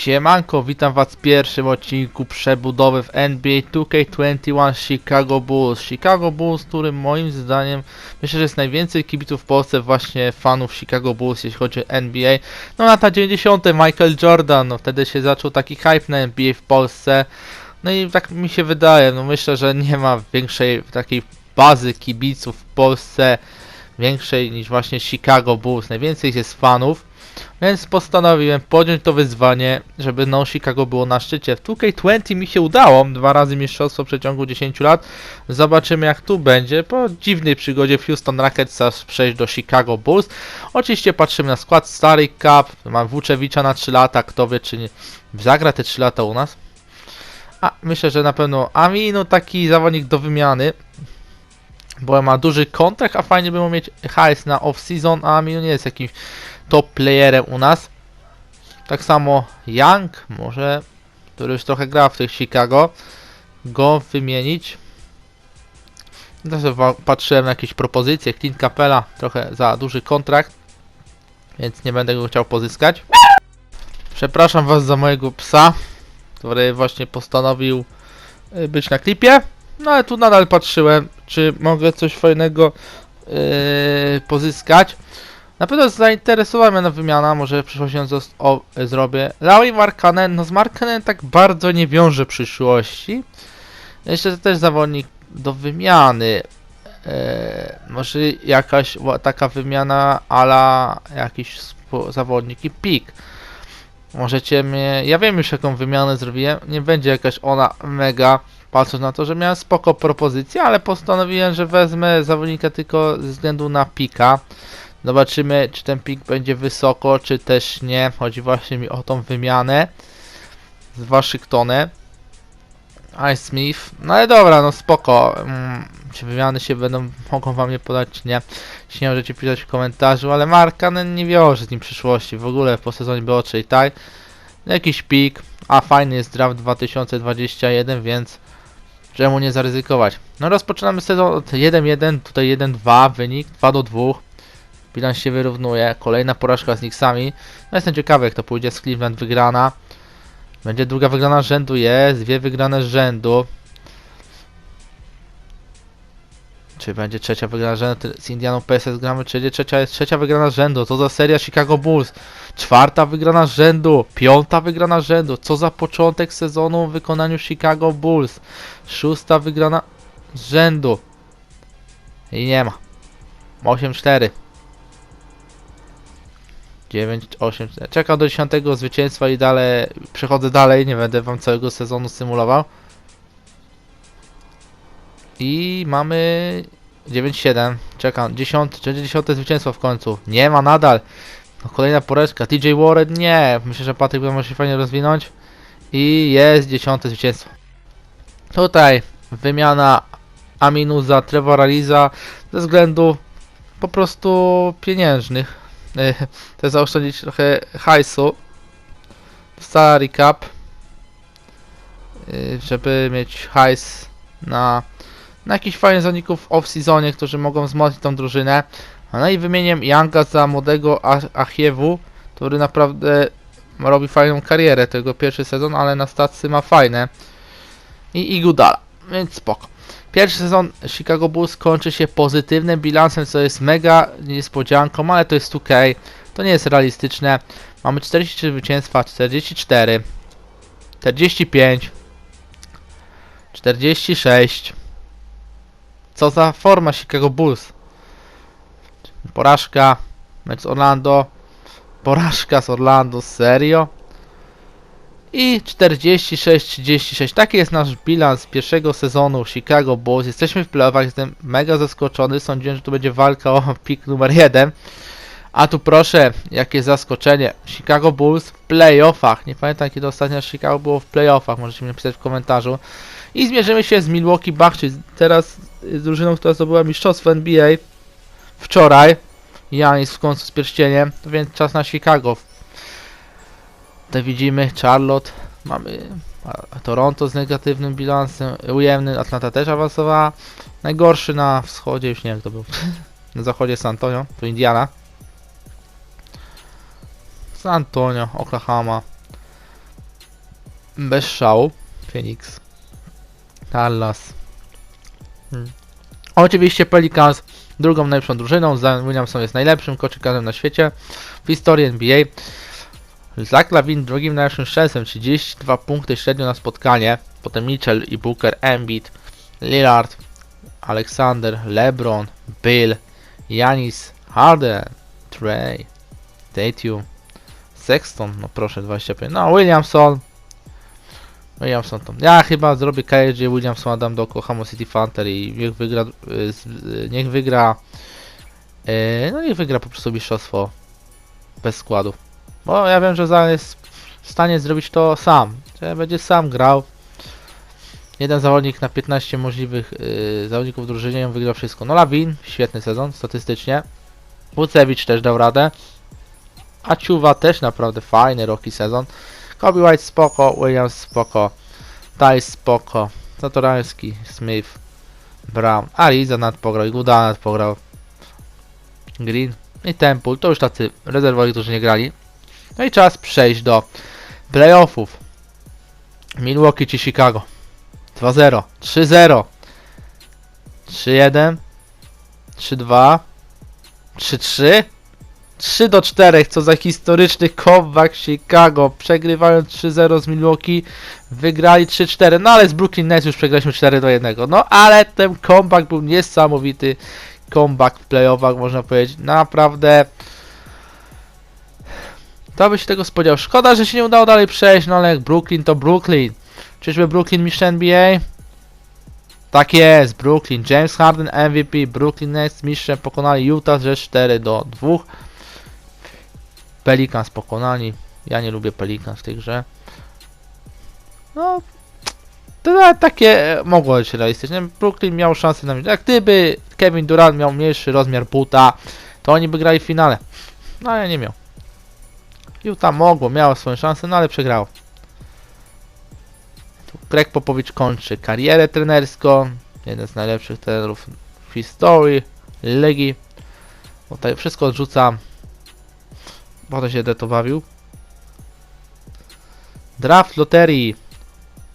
Siemanko, witam was w pierwszym odcinku przebudowy w NBA 2K21 Chicago Bulls. Chicago Bulls, który moim zdaniem myślę, że jest najwięcej kibiców w Polsce właśnie fanów Chicago Bulls, jeśli chodzi o NBA. No lata 90. Michael Jordan, no wtedy się zaczął taki hype na NBA w Polsce. No i tak mi się wydaje, no myślę, że nie ma większej takiej bazy kibiców w Polsce, większej niż właśnie Chicago Bulls. Najwięcej jest fanów. Więc postanowiłem podjąć to wyzwanie, żeby no Chicago było na szczycie. W 2K20 mi się udało, dwa razy mistrzostwo w przeciągu 10 lat. Zobaczymy jak tu będzie. Po dziwnej przygodzie w Houston Rockets przejść do Chicago Bulls. Oczywiście patrzymy na skład Stary Cup. Mam Wuczewicza na 3 lata, kto wie czy nie zagra te 3 lata u nas. A myślę, że na pewno Aminu taki zawodnik do wymiany. Bo ma duży kontrakt, a fajnie by mu mieć hajs na off-season, a Aminu nie jest jakimś top playerem u nas. Tak samo Young, może, który już trochę gra w tych Chicago, go wymienić. Też wa- patrzyłem na jakieś propozycje, Clint Capella, trochę za duży kontrakt, więc nie będę go chciał pozyskać. Przepraszam was za mojego psa, który właśnie postanowił y, być na klipie. No ale tu nadal patrzyłem, czy mogę coś fajnego yy, pozyskać. Na pewno zainteresowała mnie na wymiana, może w przyszłości ją o, zrobię. Lauri Markkanen, no z Markkanen tak bardzo nie wiąże przyszłości. Jeszcze też zawodnik do wymiany. E, może jakaś taka wymiana ala jakiś zawodnik i pik. Możecie mnie, ja wiem już jaką wymianę zrobiłem, nie będzie jakaś ona mega, patrząc na to, że miałem spoko propozycję, ale postanowiłem, że wezmę zawodnika tylko ze względu na pika. Zobaczymy, czy ten pik będzie wysoko, czy też nie. Chodzi właśnie mi o tą wymianę z Waszyngtonem. Ice Smith. No ale dobra, no spoko. Mm, czy wymiany się będą, mogą wam je podać, czy nie. Jeśli nie możecie pisać w komentarzu, ale Markanen nie wiąże z nim przyszłości. W ogóle po sezonie było i tak. Jakiś pik, a fajny jest draft 2021, więc czemu nie zaryzykować. No rozpoczynamy sezon od 1-1, tutaj 1-2, wynik 2 do 2. Bilans się wyrównuje. Kolejna porażka z Knicksami. No jestem ciekawy jak to pójdzie z Cleveland wygrana. Będzie druga wygrana z rzędu, jest. Dwie wygrane z rzędu. Czy będzie trzecia wygrana z rzędu? Z Indianą PSS gramy, czy będzie trzecia, jest trzecia wygrana z rzędu. Co za seria Chicago Bulls. Czwarta wygrana z rzędu. Piąta wygrana z rzędu. Co za początek sezonu w wykonaniu Chicago Bulls. Szósta wygrana z rzędu. I nie ma. 8-4. 9, 8, czekam do 10 zwycięstwa i dalej przechodzę dalej, nie będę wam całego sezonu symulował. I mamy 9-7, czekam, 10, czy 10 zwycięstwo w końcu, nie ma nadal. No, kolejna poreczka, TJ Warren nie, myślę, że Patryk może się fajnie rozwinąć. I jest 10 zwycięstwo. Tutaj wymiana Aminu za Trevora Liza ze względów po prostu pieniężnych. To zaoszczędzić trochę hajsu w salary cap e, żeby mieć hajs na, na jakichś fajnych zawodników off-seasonie, którzy mogą wzmocnić tą drużynę. No i wymienię Younga za młodego Achiewu, który naprawdę robi fajną karierę, to jego pierwszy sezon, ale na stacy ma fajne. I Igudala, więc spoko. Pierwszy sezon Chicago Bulls kończy się pozytywnym bilansem, co jest mega niespodzianką, ale to jest 2K, to nie jest realistyczne. Mamy 43 zwycięstwa, 44, 45, 46. Co za forma Chicago Bulls? Porażka, mecz z Orlando, porażka z Orlando, serio? I 46-36. Taki jest nasz bilans pierwszego sezonu Chicago Bulls. Jesteśmy w playoffach, jestem mega zaskoczony. Sądziłem, że to będzie walka o pik numer 1. A tu proszę, jakie zaskoczenie. Chicago Bulls w playoffach. Nie pamiętam kiedy ostatnio Chicago było w playoffach. Możecie mi napisać w komentarzu. I zmierzymy się z Milwaukee Bucks, czyli teraz z drużyną, która zdobyła mistrzostwo NBA wczoraj. Janis w końcu z pierścieniem, więc czas na Chicago. Tutaj widzimy Charlotte, mamy Toronto z negatywnym bilansem, ujemny, Atlanta też awansowała. Najgorszy na wschodzie, już nie wiem kto był. na zachodzie San Antonio, to Indiana. San Antonio, Oklahoma. Bez szału. Phoenix. Dallas. Hmm. Oczywiście Pelicans drugą najlepszą drużyną. Zion Williamson jest najlepszym koszykarzem na świecie w historii NBA. Zach Lavin drugim najlepszym strzelcem, 32 punkty średnio na spotkanie. Potem Mitchell i Booker, Embiid, Lillard, Alexander, LeBron, Bill, Janis, Harden, Trey, Tatum, Sexton, no proszę 25, no Williamson, Williamson to. Ja chyba zrobię KJ Williamsona dam do Oklahoma City Thunder i niech wygra, y, y, niech wygra, y, no niech wygra po prostu mistrzostwo bez składu. Bo ja wiem, że Zion jest w stanie zrobić to sam, będzie sam grał. Jeden zawodnik na 15 możliwych y, zawodników w drużynie wygrał wszystko. No Lawin, świetny sezon statystycznie. Wucewicz też dał radę. A Ciuwa też naprawdę fajny roki sezon. Kobe White spoko, Williams spoko, Tice spoko, Zatoralski, Smith, Brown, Ariza nad pograł i Guda nad pograł. Green i Temple, to już tacy rezerwowi, którzy nie grali. No i czas przejść do playoffów. Milwaukee czy Chicago. 2-0, 3-0, 3-1, 3-2, 3-3, 3 do 4, co za historyczny comeback Chicago. Przegrywając 3-0 z Milwaukee, wygrali 3-4. No ale z Brooklyn Nets już przegraliśmy 4 do 1. No ale ten comeback był niesamowity. Comeback w playoffach, można powiedzieć. Naprawdę. To by się tego spodziewał. Szkoda, że się nie udało dalej przejść, no ale jak Brooklyn to Brooklyn. Czyżby Brooklyn mistrz NBA? Tak jest, Brooklyn. James Harden MVP. Brooklyn Nets mistrzem pokonali Utah że 4 do 2. Pelicans pokonali. Ja nie lubię Pelicans w tej grze. No, to takie e, mogło być realistyczne. Brooklyn miał szansę na Jak gdyby Kevin Durant miał mniejszy rozmiar buta, to oni by grali w finale. No ale nie miał. Utah mogło, miało swoją szansę, no ale przegrało. Tu Greg Popowicz kończy karierę trenerską. Jeden z najlepszych trenerów w historii ligi. Tutaj wszystko odrzucam. Potem się to bawił. Draft loterii.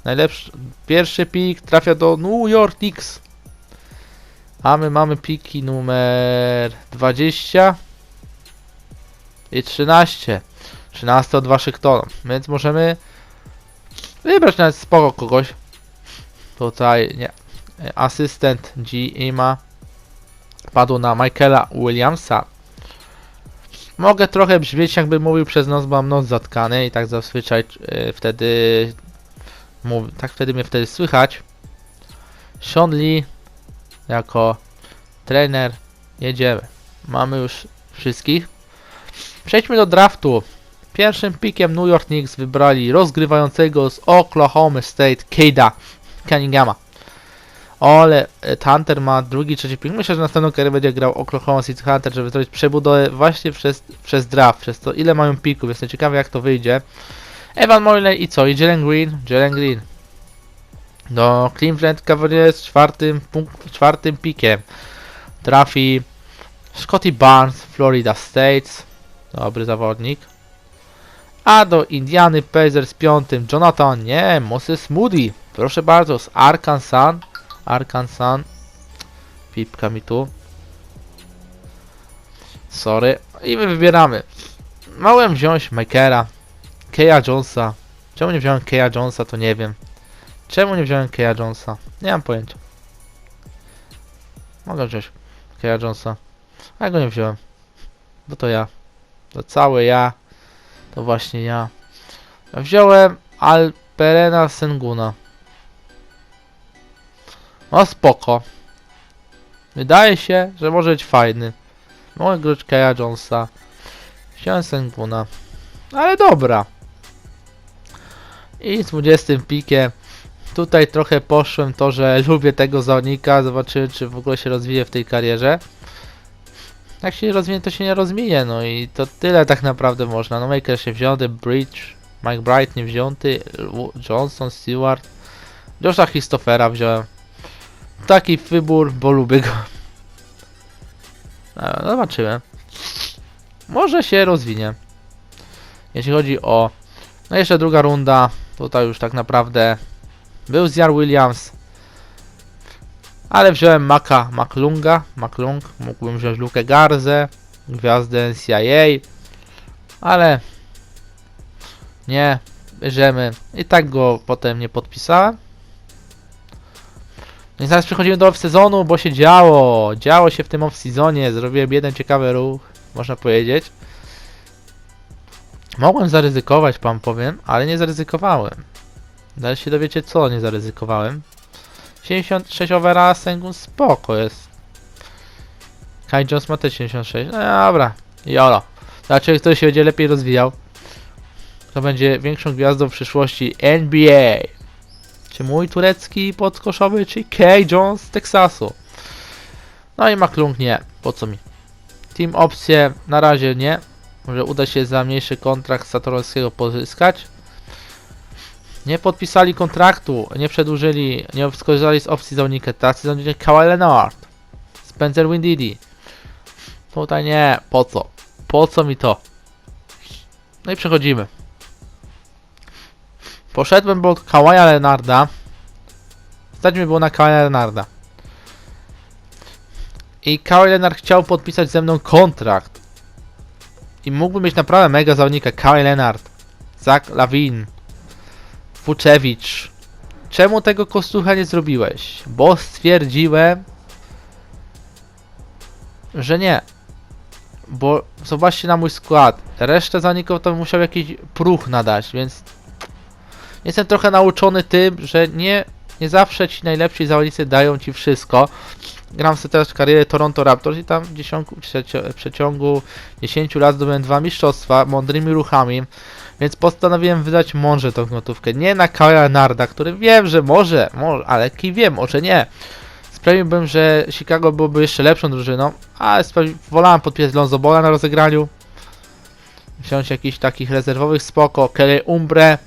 Najlepszy, pierwszy pik trafia do New York Knicks. A my mamy piki numer 20 i 13. 13 od Waszyngtonu. Więc możemy wybrać nawet spoko kogoś. Tutaj nie. Asystent GM'a padł na Michaela Williamsa. Mogę trochę brzmieć jakbym mówił przez nos, bo mam nos zatkany i tak zazwyczaj e, wtedy mów, tak wtedy mnie wtedy słychać. Sean Lee jako trener. Jedziemy. Mamy już wszystkich. Przejdźmy do draftu. Pierwszym pikiem New York Knicks wybrali rozgrywającego z Oklahoma State Keda Cunninghama. Ale e, Hunter ma drugi, trzeci pik. Myślę, że następną karierę będzie grał Oklahoma City Hunter, żeby zrobić przebudowę właśnie przez, przez draft, przez to ile mają pików. Jestem ciekawy jak to wyjdzie. Evan Mobley i co? I Jalen Green? Jalen Green. Do Cleveland Cavaliers czwartym, czwartym pikiem trafi Scotty Barnes, Florida State. Dobry zawodnik. A do Indiany Pacers piątym Jonathan, nie, Moses Moody. Proszę bardzo, z Arkansas. Arkansas. Pipka mi tu. Sorry. I my wybieramy. Mogłem wziąć Makera. Keja Jonesa. Czemu nie wziąłem Keja Jonesa, to nie wiem. Czemu nie wziąłem Keja Jonesa? Nie mam pojęcia. Mogę wziąć Keja Jonesa. A ja go nie wziąłem. Bo to ja. To całe ja. To właśnie ja. Wziąłem Alperena Senguna. No spoko. Wydaje się, że może być fajny. Mogę grać Keja Jonesa. Wziąłem Senguna. Ale dobra. I z 20 pikiem tutaj trochę poszłem to, że lubię tego zawodnika. Zobaczymy, czy w ogóle się rozwije w tej karierze. Jak się nie rozwinie, to się nie rozwinie. No i to tyle tak naprawdę można. No Maker się wziąty, Bridge, Mike Bright nie wziąty, Johnson, Stewart. Josha Christophera wziąłem. Taki wybór, bo lubię go. E, Zobaczymy. Może się rozwinie. Jeśli chodzi o... No jeszcze druga runda. Tutaj już tak naprawdę był Zjar Williams. Ale wziąłem Maka Maklunga, Maklung, mógłbym wziąć Lukę Garzę, gwiazdę NCAA, ale nie, bierzemy. I tak go potem nie podpisałem. No i zaraz przechodzimy do off-sezonu, bo się działo. Działo się w tym off-sezonie. Zrobiłem jeden ciekawy ruch, można powiedzieć. Mogłem zaryzykować, pan powiem, ale nie zaryzykowałem. Zaraz się dowiecie, co nie zaryzykowałem. 76 overa, Sengun spoko jest. Kai Jones ma też 76. No dobra, jolo. Zobaczymy, kto się będzie lepiej rozwijał. Kto będzie większą gwiazdą w przyszłości NBA. Czy mój turecki podkoszowy, czy Kay Jones z Teksasu. No i McClung nie, po co mi. Team opcje na razie nie. Może uda się za mniejszy kontrakt Satorowskiego pozyskać. Nie podpisali kontraktu, nie przedłużyli, nie skorzystali z opcji zawodnika. Tacy zawodnicy Kawhi Leonard, Spencer Windidi. Tutaj nie, po co? Po co mi to? No i przechodzimy. Poszedłem bo od Kawaja Leonarda. Stać mi było na Kawaja Leonarda. I Kawhi Leonard chciał podpisać ze mną kontrakt. I mógłbym mieć naprawdę mega zawodnika. Kawhi Leonard, Zach Lawin, Vucevic. Czemu tego kostucha nie zrobiłeś? Bo stwierdziłem, że nie. Bo zobaczcie na mój skład. Resztę zawodników to musiał jakiś próg nadać, więc jestem trochę nauczony tym, że nie, nie zawsze ci najlepsi zawodnicy dają ci wszystko. Gram sobie teraz w karierę Toronto Raptors i tam w przecio- przeciągu 10 lat zdobyłem dwa mistrzostwa mądrymi ruchami. Więc postanowiłem wydać mądrze tą gotówkę. Nie na Kawhi Leonarda, który wiem, że może, może, ale kim wiem, może nie. Sprawiłbym, że Chicago byłoby jeszcze lepszą drużyną, ale wolałem podpisać Lonzo Bola na rozegraniu. Wziąć jakichś takich rezerwowych spoko, Kelly Umbre,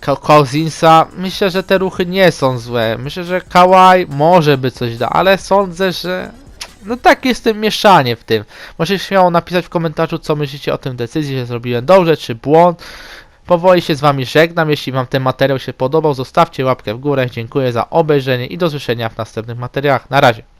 Cousinsa. Myślę, że te ruchy nie są złe. Myślę, że Kawhi może by coś da, ale sądzę, że no tak jestem mieszanie w tym. Możecie śmiało napisać w komentarzu, co myślicie o tym decyzji, że zrobiłem dobrze, czy błąd. Powoli się z wami żegnam. Jeśli wam ten materiał się podobał, zostawcie łapkę w górę. Dziękuję za obejrzenie i do usłyszenia w następnych materiałach. Na razie.